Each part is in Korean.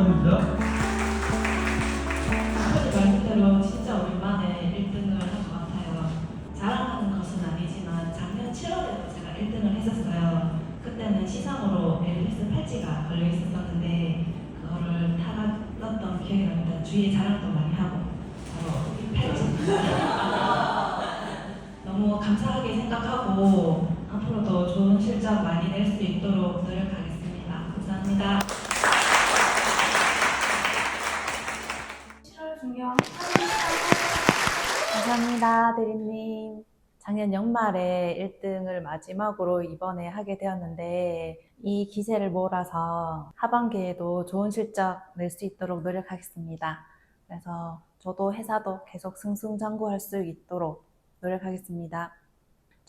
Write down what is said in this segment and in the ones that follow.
축하드립니다. 아버지 말씀대로 진짜 오랜만에 1등을 한 것 같아요. 자랑하는 것은 아니지만 작년 7월에도 제가 1등을 했었어요. 그때는 시상으로 에르메스 팔찌가 걸려 있었었는데 그거를 타갔던 기억이 납니다. 주위에 자랑도 많이 하고 바로 이 팔찌. 너무 감사하게 생각하고 앞으로도 좋은 실적 많이 낼 수 있도록 노력하겠습니다. 감사합니다. 감사합니다, 대리님. 작년 연말에 1등을 마지막으로 이번에 하게 되었는데 이 기세를 몰아서 하반기에도 좋은 실적 낼 수 있도록 노력하겠습니다. 그래서 저도 회사도 계속 승승장구할 수 있도록 노력하겠습니다.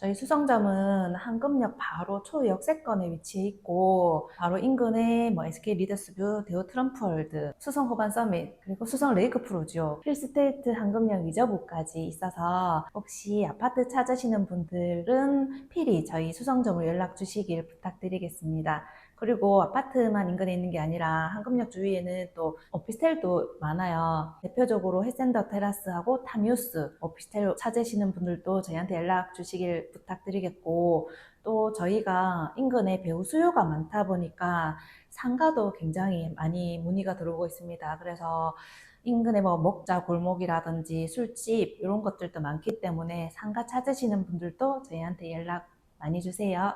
저희 수성점은 한금역 바로 초역세권에 위치해 있고 바로 인근에 뭐 SK 리더스뷰, 대우 트럼프월드, 수성 호반 서밋, 그리고 수성 레이크 프로지오, 힐스테이트 한금역 위저부까지 있어서 혹시 아파트 찾으시는 분들은 필히 저희 수성점으로 연락 주시길 부탁드리겠습니다. 그리고 아파트만 인근에 있는 게 아니라 한금역 주위에는 또 오피스텔도 많아요. 대표적으로 햇센더 테라스하고 타뮤스 오피스텔 찾으시는 분들도 저희한테 연락 주시길 부탁드리겠고 또 저희가 인근에 배우 수요가 많다 보니까 상가도 굉장히 많이 문의가 들어오고 있습니다. 그래서 인근에 뭐 먹자 골목이라든지 술집 이런 것들도 많기 때문에 상가 찾으시는 분들도 저희한테 연락 많이 주세요.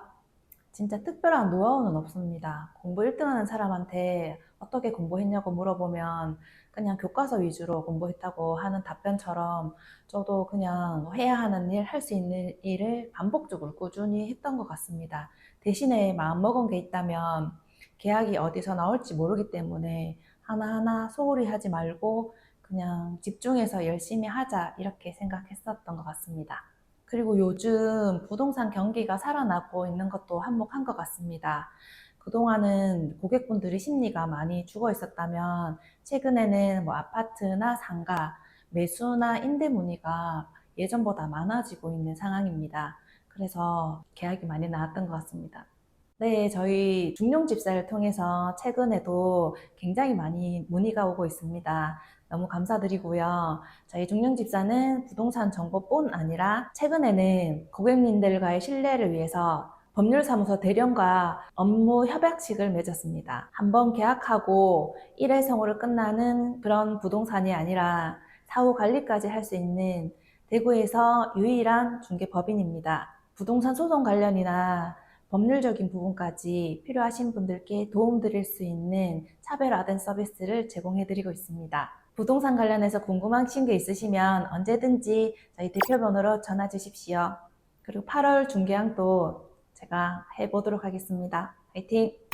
진짜 특별한 노하우는 없습니다. 공부 1등 하는 사람한테 어떻게 공부했냐고 물어보면 그냥 교과서 위주로 공부했다고 하는 답변처럼 저도 그냥 해야 하는 일, 할 수 있는 일을 반복적으로 꾸준히 했던 것 같습니다. 대신에 마음먹은 게 있다면 계약이 어디서 나올지 모르기 때문에 하나하나 소홀히 하지 말고 그냥 집중해서 열심히 하자 이렇게 생각했었던 것 같습니다. 그리고 요즘 부동산 경기가 살아나고 있는 것도 한몫한 것 같습니다. 그동안은 고객분들이 심리가 많이 죽어 있었다면 최근에는 뭐 아파트나 상가, 매수나 임대 문의가 예전보다 많아지고 있는 상황입니다. 그래서 계약이 많이 나왔던 것 같습니다. 네, 저희 중룡집사를 통해서 최근에도 굉장히 많이 문의가 오고 있습니다. 너무 감사드리고요. 저희 중룡집사는 부동산 정보뿐 아니라 최근에는 고객님들과의 신뢰를 위해서 법률사무소 대령과 업무 협약식을 맺었습니다. 한번 계약하고 일회성으로 끝나는 그런 부동산이 아니라 사후 관리까지 할 수 있는 대구에서 유일한 중개법인입니다. 부동산 소송 관련이나 법률적인 부분까지 필요하신 분들께 도움드릴 수 있는 차별화된 서비스를 제공해드리고 있습니다. 부동산 관련해서 궁금하신 게 있으시면 언제든지 저희 대표번호로 전화 주십시오. 그리고 8월 중개항도 제가 해보도록 하겠습니다. 화이팅!